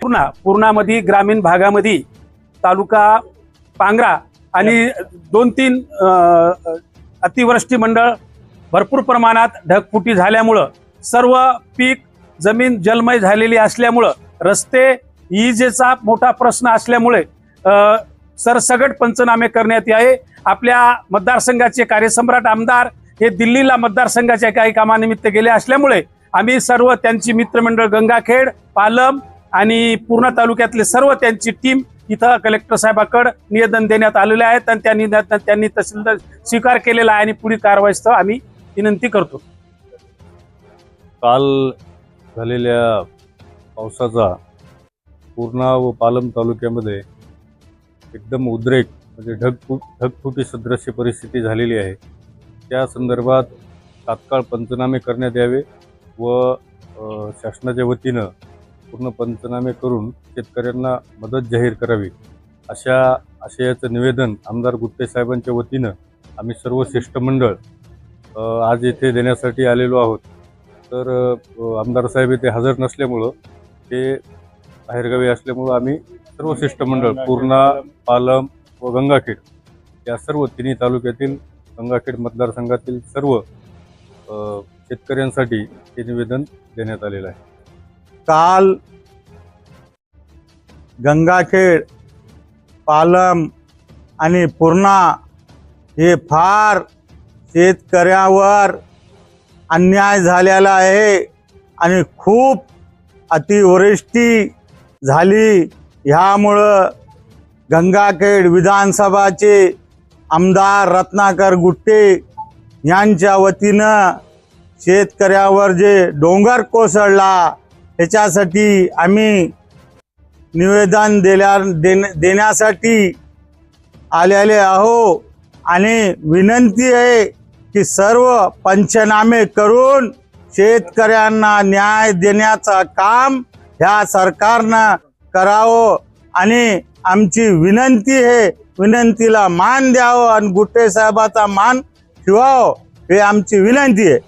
पूर्णा पूर्णामध्ये ग्रामीण भागामध्ये तालुका पांगरा आणि दोन तीन अतिवृष्टी मंडळ भरपूर प्रमाणात ढगफुटी झाल्यामुळं सर्व पीक जमीन जलमय झालेली असल्यामुळं रस्ते ईजेचा मोठा प्रश्न असल्यामुळे सरसगट पंचनामे करण्यात यावे. आपल्या मतदारसंघाचे कार्यसम्राट आमदार हे दिल्लीला मतदारसंघाच्या काही कामानिमित्त गेले असल्यामुळे आम्ही सर्व त्यांची मित्रमंडळ गंगाखेड पालम आणि पूर्णा तालुक्यातले सर्व त्यांची टीम इथं कलेक्टर साहेबाकडे निवेदन देण्यात आलेले आहेत आणि त्या निवेदनात त्यांनी तहसीलदार स्वीकार केलेला आहे आणि पुढील कारवाईस्तव आम्ही विनंती करतो. काल झालेल्या पावसाचा पूर्णा व पालम तालुक्यामध्ये एकदम उद्रेक म्हणजे ढगफुट ढगफुटी सदृश्य परिस्थिती झालेली आहे. त्या संदर्भात तात्काळ पंचनामे करण्यात यावे व शासनाच्या वतीनं पूर्ण पंचनामे करून शेतकऱ्यांना मदत जाहीर करावी. अशा आशयाचं निवेदन आमदार गुप्ते साहेबांच्या वतीनं आम्ही सर्व शिष्टमंडळ आज येथे देण्यासाठी आलेलो आहोत. तर आमदार साहेब येथे हजर नसल्यामुळं ते बाहेरगावी असल्यामुळं आम्ही सर्व शिष्टमंडळ पूर्णा पालम व गंगाखेड या सर्व तिन्ही तालुक्यातील गंगाखेड मतदारसंघातील सर्व शेतकऱ्यांसाठी हे निवेदन देण्यात आलेलं आहे. काल गंगाखेड पालम आणि पूर्णा हे फार शेतकऱ्यावर अन्याय झालेला आहे आणि खूप अतिवृष्टी झाली. ह्यामुळं गंगाखेड विधानसभाचे आमदार रत्नाकर गुट्टे यांच्या वतीनं शेतकऱ्यावर जे डोंगर कोसळला त्याच्यासाठी आम्ही निवेदन दिल्या देण्या देण्यासाठी आलेले आहो आणि विनंती आहे की सर्व पंचनामे करून शेतकऱ्यांना न्याय देण्याचं काम ह्या सरकारनं करावं आणि आमची विनंती आहे विनंतीला मान द्यावं आणि गुट्टे साहेबाचा मान ठेवावं हे आमची विनंती आहे.